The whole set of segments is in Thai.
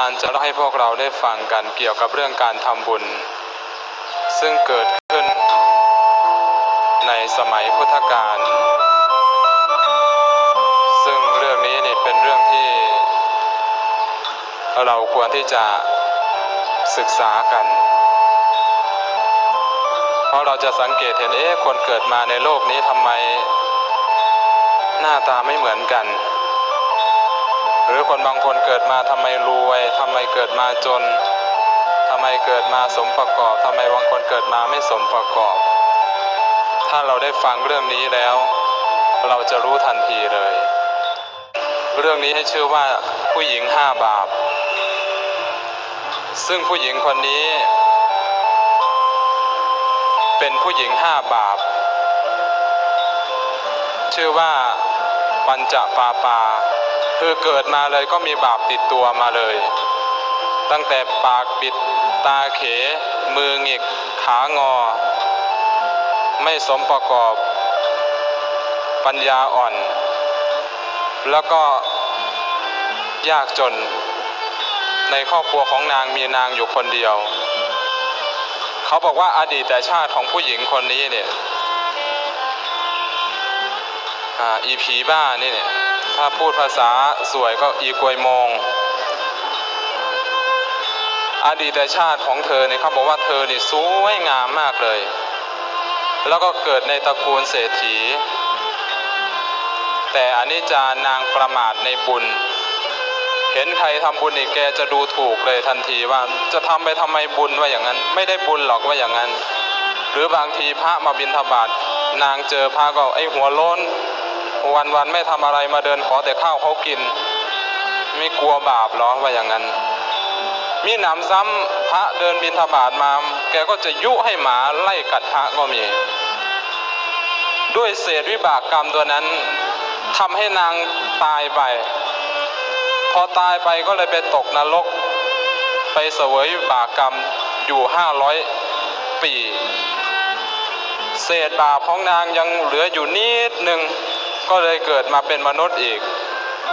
การจะให้พวกเราได้ฟังกันเกี่ยวกับเรื่องการทำบุญ ซึ่งเกิดขึ้นในสมัยพุทธกาลซึ่งเรื่องนี้นี่เป็นเรื่องที่ เราควรที่จะศึกษากัน เพราะเราจะสังเกตเห็นเอ๊ะคนเกิดมาในโลกนี้ทำไมหน้าตาไม่เหมือนกัน หรือคนบางคนเกิดมาทำไมรวยทำไมเกิดมาจนทำไมเกิดมาสมประกอบทำไมบางคนเกิดมาไม่สมประกอบ ถ้าเราได้ฟังเรื่องนี้แล้ว เราจะรู้ทันทีเลย เรื่องนี้ให้ชื่อว่าผู้หญิงห้าบาป ซึ่งผู้หญิงคนนี้ เป็นผู้หญิงห้าบาป ชื่อว่าปัญจปาปา คือเกิดมาเลยก็มีบาปติดตัวมาเลย ตั้งแต่ปากบิดตาเข มือหงิก ขางอ ไม่สมประกอบ ปัญญาอ่อน แล้วก็ยากจน ในครอบครัวของนางมีนางอยู่คนเดียว เขาบอกว่าอดีตแต่ชาติของผู้หญิงคนนี้เนี่ยอ่าอีผีบ้านี่เนี่ย ถ้าพูดภาษาสวยก็อีกวยมงอดีตชาติของเธอเนี่ยเขาบอกว่าเธอนี่สวยงามมากเลย แล้วก็เกิดในตระกูลเศรษฐี แต่อันนี้จานางประมาทในบุญ เห็นใครทำบุญนี่แกจะดูถูกเลยทันทีว่าจะทำไปทำไมบุญว่าอย่างนั้น ไม่ได้บุญหรอกว่าอย่างนั้น หรือบางทีพระมาบิณฑบาตนางเจอพระก็ไอหัวโล้น วันวันไม่ทำอะไรมาเดินขอแต่ข้าวเขากิน ไม่กลัวบาปหรอว่าอย่างนั้น มีหนำซ้ำพระเดินบินทบาทมา แกก็จะยุให้หมาไล่กัดพระก็มี ด้วยเศษวิบากกรรมตัวนั้นทำให้นางตายไป พอตายไปก็เลยไปตกนรก ไปเสวยวิบากกรรมอยู่ห้าร้อยปีเศษบาปของนางยังเหลืออยู่นิดหนึ่ง ก็เลยเกิดมาเป็นมนุษย์อีก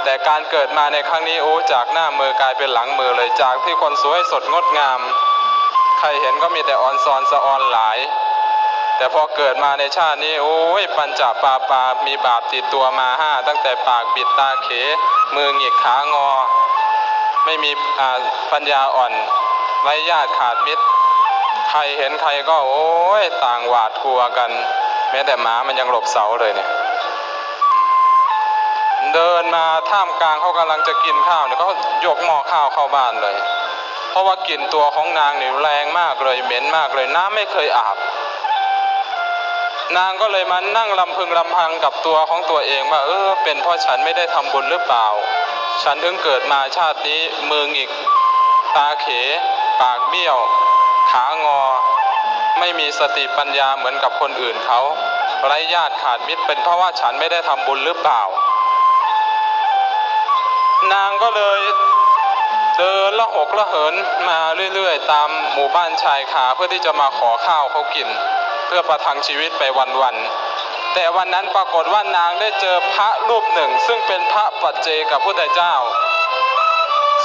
แต่การเกิดมาในครั้งนี้โอ้จากหน้ามือกลายเป็นหลังมือเลยจากที่คนสวยสดงดงาม ใครเห็นก็มีแต่ออนซอนสะออนหลาย แต่พอเกิดมาในชาตินี้โอ้ยปัญจปาปามีบาปติดตัวมาห้าตั้งแต่ปากบิดตาเข มือหงิกขางอ ไม่มีปัญญาอ่อนไร้ญาติขาดมิตรใครเห็นใครก็โอ้ยต่างหวาดกลัวกัน แม้แต่หมามันยังหลบเสาเลยเนี่ย เดินมาท่ามกลางเขากำลังจะกินข้าวเนี่ยเขายกหม้อข้าวเข้าบ้านเลย เพราะว่ากลิ่นตัวของนางเนี่ยแรงมากเลยเหม็นมากเลยน้ำไม่เคยอาบ นางก็เลยมานั่งลำพึงลำพังกับตัวของตัวเองว่าเออเป็นเพราะฉันไม่ได้ทำบุญหรือเปล่า ฉันถึงเกิดมาชาตินี้มือหงิก ตาเข ปากเบี้ยว ขางอ ไม่มีสติปัญญาเหมือนกับคนอื่นเขาไร้ญาติขาดมิตรเป็นเพราะว่าฉันไม่ได้ทำบุญหรือเปล่า นางก็เลยเดินละหกละเหินมาเรื่อยๆ ตามหมู่บ้านชายคาเพื่อที่จะมาขอข้าวเขากิน เพื่อประทังชีวิตไปวันๆแต่วันนั้นปรากฏว่านางได้เจอพระรูปหนึ่ง ซึ่งเป็นพระปัจเจกับพุทธเจ้า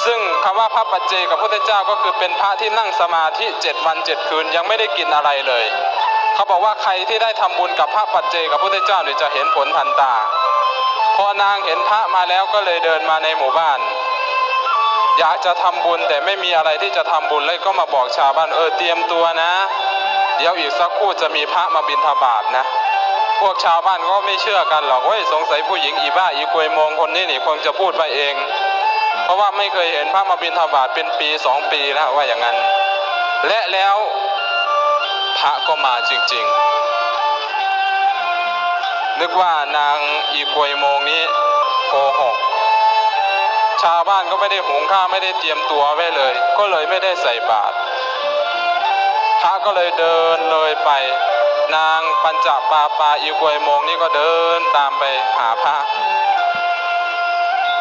ซึ่งคำว่าพระปัจเจกับพุทธเจ้าก็คือเป็นพระที่นั่งสมาธิเจ็ดวันเจ็ดคืนยังไม่ได้กินอะไรเลย เขาบอกว่าใครที่ได้ทำบุญกับพระปัจเจกับพุทธเจ้าเนี่ยจะเห็นผลทันตา พอนางเห็นพระมาแล้วก็เลยเดินมาในหมู่บ้าน อยากจะทำบุญแต่ไม่มีอะไรที่จะทำบุญเลยก็มาบอกชาวบ้านเออเตรียมตัวนะ เดี๋ยวอีกสักครู่จะมีพระมาบิณฑบาตนะพวกชาวบ้านก็ไม่เชื่อกันหรอกเว้ยสงสัยผู้หญิงอีบ้าอีกวยมงคนนี้นี่คงจะพูดไปเอง เพราะว่าไม่เคยเห็นพระมาบิณฑบาตเป็นปีสองปีแล้วว่าอย่างนั้น และแล้วพระก็มาจริง ๆ นึกว่านางอีกวยโมงนี้โกหก ชาวบ้านก็ไม่ได้หุงข้าวไม่ได้เตรียมตัวไว้เลย ก็เลยไม่ได้ใส่บาตรพระก็เลยเดินเลยไป นางปัญจปาปาอีกวยโมงนี่ก็เดินตามไปหาพระ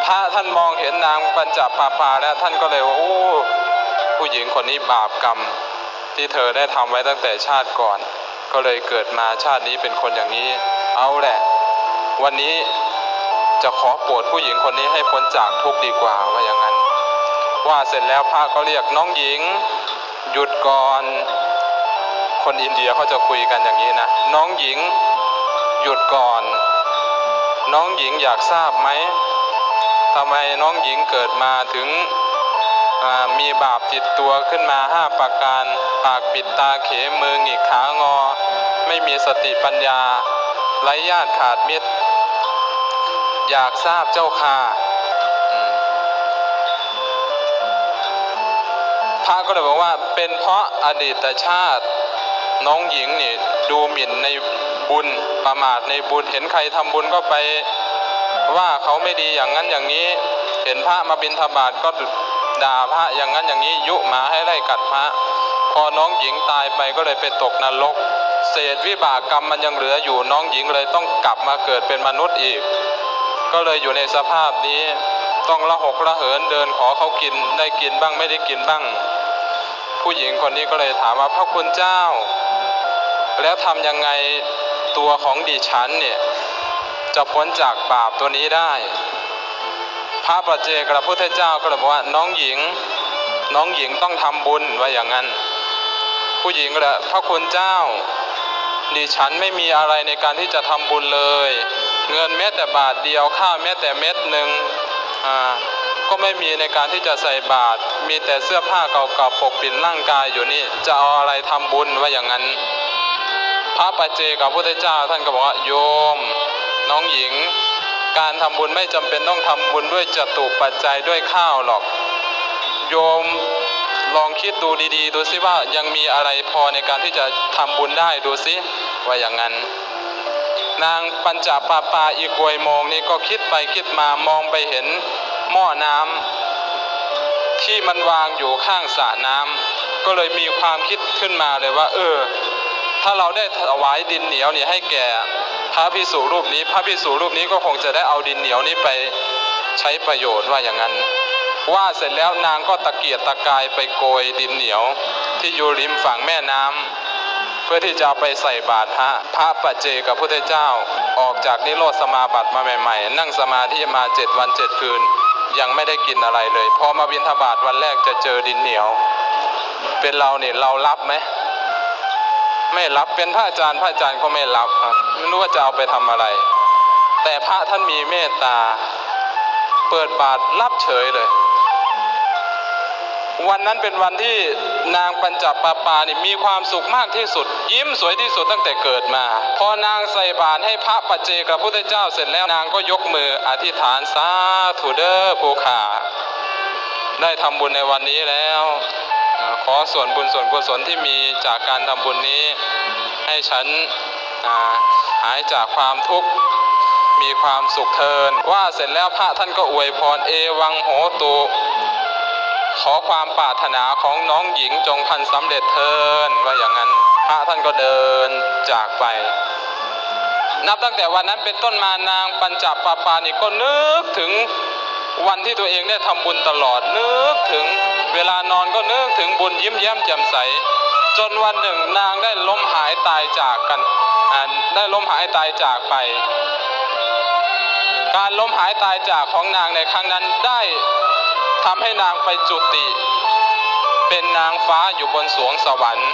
พระท่านมองเห็นนางปัญจปาปาแล้วท่านก็เลยว่าโอ้ผู้หญิงคนนี้บาปกรรม ที่เธอได้ทำไว้ตั้งแต่ชาติก่อน ก็เลยเกิดมาชาตินี้เป็นคนอย่างนี้ เอาแหละ วันนี้จะขอโปรดผู้หญิงคนนี้ให้พ้นจากทุกข์ดีกว่าว่าอย่างนั้น ว่าเสร็จแล้วพระก็เรียกน้องหญิง หยุดก่อน คนอินเดียเขาจะคุยกันอย่างนี้นะน้องหญิง หยุดก่อน น้องหญิงอยากทราบไหมทำไมน้องหญิงเกิดมาถึงมีบาปติดตัวขึ้นมาห้าประการ ปากปิดตาเขมือหงิกขางอ ไม่มีสติปัญญา ไร้ญาติขาดมิตร อยากทราบเจ้าค่ะพระก็เลยบอกว่าเป็นเพราะอดีตชาติ น้องหญิงนี่ดูหมิ่นในบุญประมาทในบุญเห็นใครทำบุญก็ไปว่าเขาไม่ดีอย่างนั้นอย่างนี้ เห็นพระมาบิณฑบาตก็ด่าพระอย่างนั้นอย่างนี้ยุหมาให้ไล่กัดพระ พอน้องหญิงตายไปก็เลยไปตกนรก เศษวิบากกรรมมันยังเหลืออยู่น้องหญิงเลยต้องกลับมาเกิดเป็นมนุษย์อีก ก็เลยอยู่ในสภาพนี้ต้องละหกละเหินเดินขอเขากินได้กินบ้างไม่ได้กินบ้าง ผู้หญิงคนนี้ก็เลยถามว่าพระคุณเจ้า แล้วทำยังไงตัวของดิฉันเนี่ยจะพ้นจากบาปตัวนี้ได้ พระประเจกพระพุทธเจ้าก็เลยบอกว่าน้องหญิง น้องหญิงต้องทำบุญว่าอย่างนั้น ผู้หญิงก็เลยพระคุณเจ้า ดิฉันไม่มีอะไรในการที่จะทำบุญเลย เงินแม้แต่บาทเดียวข้าวแม้แต่เม็ดหนึ่งอ่าก็ไม่มีในการที่จะใส่บาตรมีแต่เสื้อผ้าเก่าๆปกปิดร่างกายอยู่นี่จะเอาอะไรทำบุญว่าอย่างนั้น พระปัจเจกับพระพุทธเจ้าท่านก็บอกว่าโยม น้องหญิง การทำบุญไม่จำเป็นต้องทำบุญด้วยจตุปัจจัยด้วยข้าวหรอก โยม ลองคิดดูดีๆ ดูซิว่ายังมีอะไรพอในการที่จะทำบุญได้ดูซิว่าอย่างนั้น นางปัญจปาปาอีกวยโมงนี่ก็คิดไปคิดมามองไปเห็นหม้อน้ำที่มันวางอยู่ข้างสระน้ำก็เลยมีความคิดขึ้นมาเลยว่า เออ ถ้าเราได้ถวายดินเหนียวนี่ให้แก่พระพิสุรูปนี้ พระพิสุรูปนี้ก็คงจะได้เอาดินเหนียวนี้ไปใช้ประโยชน์ว่าอย่างนั้น ว่าเสร็จแล้วนางก็ตะเกียกตะกายไปโกยดินเหนียว ที่อยู่ริมฝั่งแม่น้ำเพื่อที่จะไปใส่บาตรพระพระปัจเจกับพุทธเจ้าออกจากนิโรธสมาบัติมาใหม่ๆ นั่งสมาธิมาเจ็ดวันเจ็ดคืน ยังไม่ได้กินอะไรเลย พอมาบิณฑบาตวันแรกจะเจอดินเหนียว เป็นเราเนี่ยเรารับไหมไม่รับเป็นพระอาจารย์พระอาจารย์ก็ไม่รับครับไม่รู้ว่าจะเอาไปทำอะไร แต่พระท่านมีเมตตา เปิดบาตรรับเฉยเลย วันนั้นเป็นวันที่นางปัญจปาปานี่มีความสุขมากที่สุด ยิ้มสวยที่สุดตั้งแต่เกิดมา พอนางใส่บาตรให้พระปัจเจกับพุทธเจ้าเสร็จแล้วนางก็ยกมืออธิษฐานสาธุเดอร์ภูขาได้ทำบุญในวันนี้แล้ว ขอส่วนบุญส่วนกุศลที่มีจากการทำบุญนี้ ให้ฉันาหายจากความทุกข์มีความสุขเทิน ว่าเสร็จแล้วพระท่านก็อวยพรเอวังโหตุ ขอความปรารถนาของน้องหญิงจงพันสำเร็จเทินว่าอย่างนั้นพระท่านก็เดินจากไป นับตั้งแต่วันนั้นเป็นต้นมานางปัญจปาปานี่ก็นึกถึงวันที่ตัวเองได้ทำบุญตลอดนึกถึงเวลานอนก็นึกถึงบุญยิ้มแย้มแจ่มใส จนวันหนึ่งนางได้ล้มหายตายจากกันได้ล้มหายตายจากไป การล้มหายตายจากของนางในครั้งนั้นได้ ทำให้นางไปจุติ เป็นนางฟ้าอยู่บนสวงสวรรค์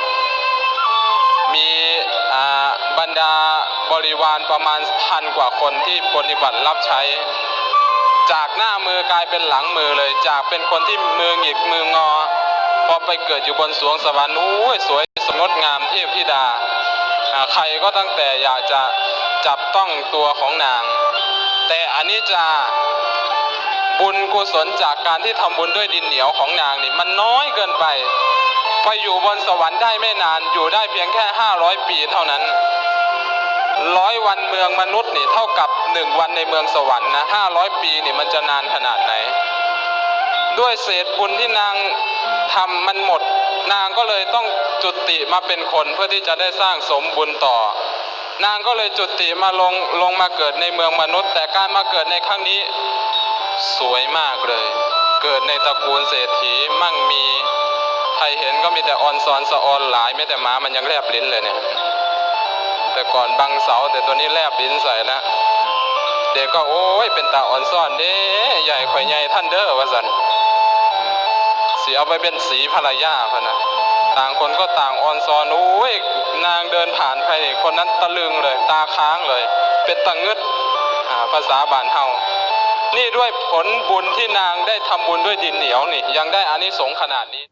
มีบรรดาบริวารประมาณพันกว่าคนที่ปฏิบัติรับใช้ จากหน้ามือกลายเป็นหลังมือเลย จากเป็นคนที่มือหงิกมืองอ พอไปเกิดอยู่บนสวงสวรรค์อู้ยสวยสงดงามเทพธิดาอ่าใครก็ตั้งแต่อยากจะจับต้องตัวของนาง แต่อันนี้จะ บุญกุศลจากการที่ทำบุญด้วยดินเหนียวของนางนี่มันน้อยเกินไป ไปอยู่บนสวรรค์ได้ไม่นานอยู่ได้เพียงแค่500ปีเท่านั้นร้อยวันเมืองมนุษย์นี่เท่ากับหนึ่งวันในเมืองสวรรค์นะ500ปีนี่มันจะนานขนาดไหน ด้วยเศษบุญที่นางทำมันหมด นางก็เลยต้องจุติมาเป็นคนเพื่อที่จะได้สร้างสมบุญต่อ นางก็เลยจุติมาลงลงมาเกิดในเมืองมนุษย์ แต่การมาเกิดในครั้งนี้ สวยมากเลย เกิดในตระกูลเศรษฐีมั่งมี ใครเห็นก็มีแต่ออนซอนสะออนหลายไม่แต่หมามันยังแลบลิ้นเลยเนี่ย แต่ก่อนบังเสาแต่ตัวนี้แลบลิ้นใส่ล้วเด็กก็โอ้ยเป็นตาอ่อนซ่อนเด้ใหญ่ข่อยใหญ่ท่านเด้อว่าสันสีเอาไปเป็นสีภรรยาพะนะต่างคนก็ต่างออนซอนโอ้ยนางเดินผ่านไปนี่คนนั้นตะลึงเลย ตาค้างเลย เป็นตะงึดอ่าภาษาบ้านเฮา นี่ด้วยผลบุญที่นางได้ทำบุญด้วยดินเหนียวนี่ ยังได้อานิสงส์ขนาดนี้